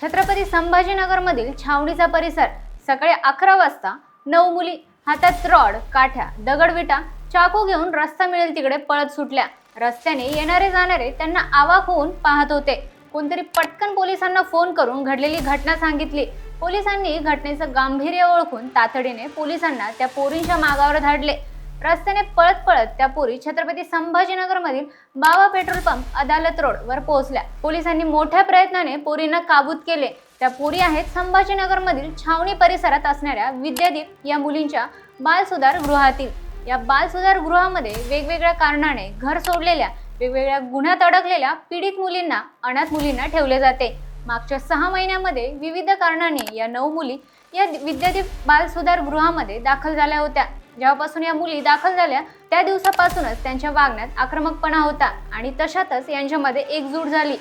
छत्रपती संभाजीनगरमधील छावणीचा परिसर सकाळी अकरा वाजता नऊ मुली हातात रॉड काठ्या दगडविटा चाकू घेऊन रस्ता मिळेल तिकडे पळत सुटल्या. रस्त्याने येणारे जाणारे त्यांना आवाक होऊन पाहत होते. कोणतरी पटकन पोलिसांना फोन करून घडलेली घटना सांगितली. पोलिसांनी घटनेचं गांभीर्य ओळखून तातडीने पोलिसांना त्या पोरींच्या मागावर धाडले. रस्त्याने पळत पळत त्या पोरी छत्रपती संभाजीनगरमधील बाबा पेट्रोल पंप अदालत रोड वर पोहोचल्या. पोलिसांनी मोठ्या प्रयत्नाने पोरींना काबूत केले. त्या पोरी आहेत संभाजीनगरमधील छावणी परिसरात असणाऱ्या विद्यादीप या मुलींच्या बालसुधार गृहातील. या बालसुधार गृहामध्ये वेगवेगळ्या कारणाने घर सोडलेल्या वेगवेगळ्या गुन्ह्यात अडकलेल्या पीडित मुलींना अनाथ मुलींना ठेवले जाते. मागच्या सहा महिन्यामध्ये विविध कारणाने या नऊ मुली या विद्यादीप बालसुधार गृहामध्ये दाखल झाल्या होत्या. जेव्हापासून या मुली दाखल झाल्या त्या दिवसापासूनच त्यांच्या वागण्यात आक्रमकपणा होता आणि तशातच यांच्यामध्ये एकजूट झाली.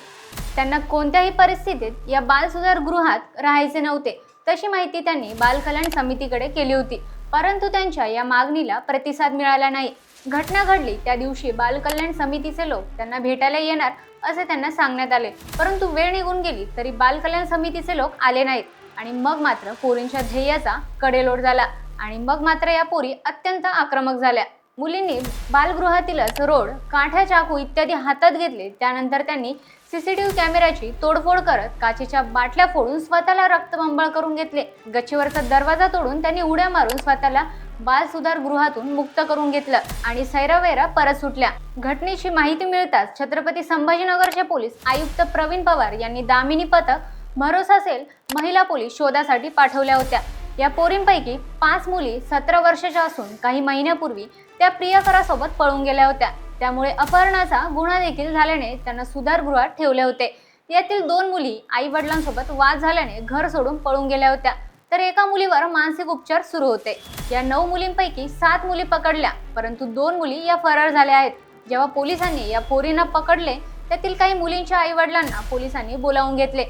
त्यांना कोणत्याही परिस्थितीत या बालसुधार गृहात राहायचे नव्हते. तशी माहिती त्यांनी बालकल्याण समितीकडे केली होती. परंतु त्यांच्या या मागणीला प्रतिसाद मिळाला नाही. घटना घडली त्या दिवशी बाल कल्याण समितीचे लोक त्यांना भेटायला येणार असे त्यांना सांगण्यात आले. परंतु वेळ निघून गेली तरी बाल कल्याण समितीचे लोक आले नाहीत आणि मग मात्र पोरींच्या ध्येयाचा कडेलोट झाला. आणि मग मात्र या पोरी अत्यंत आक्रमक झाल्या. मुलींनी बालगृहातीलच रोड काठ्या चाकू इत्यादी हातात घेतले. त्यानंतर त्यांनी सीसीटीव्ही कॅमेऱ्याची तोडफोड करत काचेच्या बाटल्या फोडून स्वतःला रक्तबंबळ करून घेतले. गच्चीवरचा दरवाजा तोडून त्यांनी उड्या मारून स्वतःला बाल सुधार गृहातून मुक्त करून घेतलं आणि सैरावैरा परत सुटल्या. घटनेची माहिती मिळताच छत्रपती संभाजीनगरचे पोलीस आयुक्त प्रवीण पवार यांनी दामिनी पथक भरोसा सेल महिला पोलीस शोधासाठी पाठवल्या होत्या. या पोरींपैकी पाच मुली सतरा वर्षाच्या असून काही महिन्यापूर्वी त्या प्रियकरासोबत पळून गेल्या होत्या. त्यामुळे अपहरणाचा गुन्हा देखील झाल्याने त्यांना सुधारगृहात ठेवले होते. यातील दोन मुली आई वडिलांसोबत वाद झाल्याने घर सोडून पळून गेल्या होत्या. तर एका मुलीवर मानसिक उपचार सुरू होते. या नऊ मुलींपैकी सात मुली पकडल्या परंतु दोन मुली या फरार झाल्या आहेत. जेव्हा पोलिसांनी या पोरींना पकडले त्यातील काही मुलींच्या आई वडिलांना पोलिसांनी बोलावून घेतले.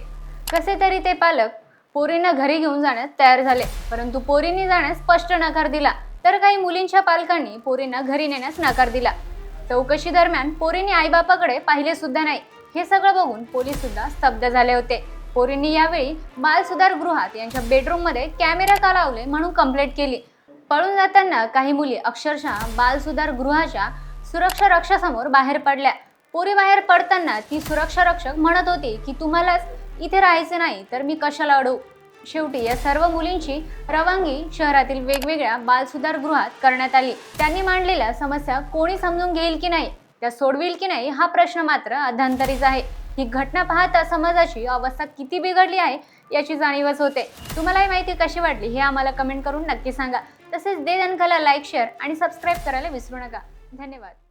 कसे तरी ते पालक पोरींना घरी घेऊन जाण्यास तयार झाले. परंतु पोरींनी जाण्यास स्पष्ट नकार दिला. तर काही मुलींच्या पालकांनी पोरींना घरी नेण्यास नकार दिला. चौकशी दरम्यान पोरींनी आईबापाकडे पाहिले सुद्धा नाही. हे सगळं बघून पोलीस सुद्धा स्तब्ध झाले होते. पोरींनी यावेळी बाल सुधार गृहात यांच्या बेडरूममध्ये कॅमेरा का लावले म्हणून कंप्लेंट केली. पळून जाताना काही मुली अक्षरशः बाल सुधार गृहाच्या सुरक्षा रक्षासमोर बाहेर पडल्या. पोरी बाहेर पडताना ती सुरक्षा रक्षक म्हणत होती की तुम्हालाच इथे राहायचे नाही तर मी कशाला अडवू? शेवटी या सर्व मुलींची रवानगी शहरातील वेगवेगळ्या बालसुधार गृहात करण्यात आली. त्यांनी मांडलेल्या समस्या कोणी समजून घेईल की नाही त्या सोडविल की नाही हा प्रश्न मात्र अधांतरीच आहे. ही घटना पाहता समाजाची अवस्था किती बिघडली आहे याची जाणीवच होते. तुम्हाला ही माहिती कशी वाटली हे आम्हाला कमेंट करून नक्की सांगा. तसेच दे दनकला लाईक शेअर आणि सबस्क्राईब करायला विसरू नका. धन्यवाद.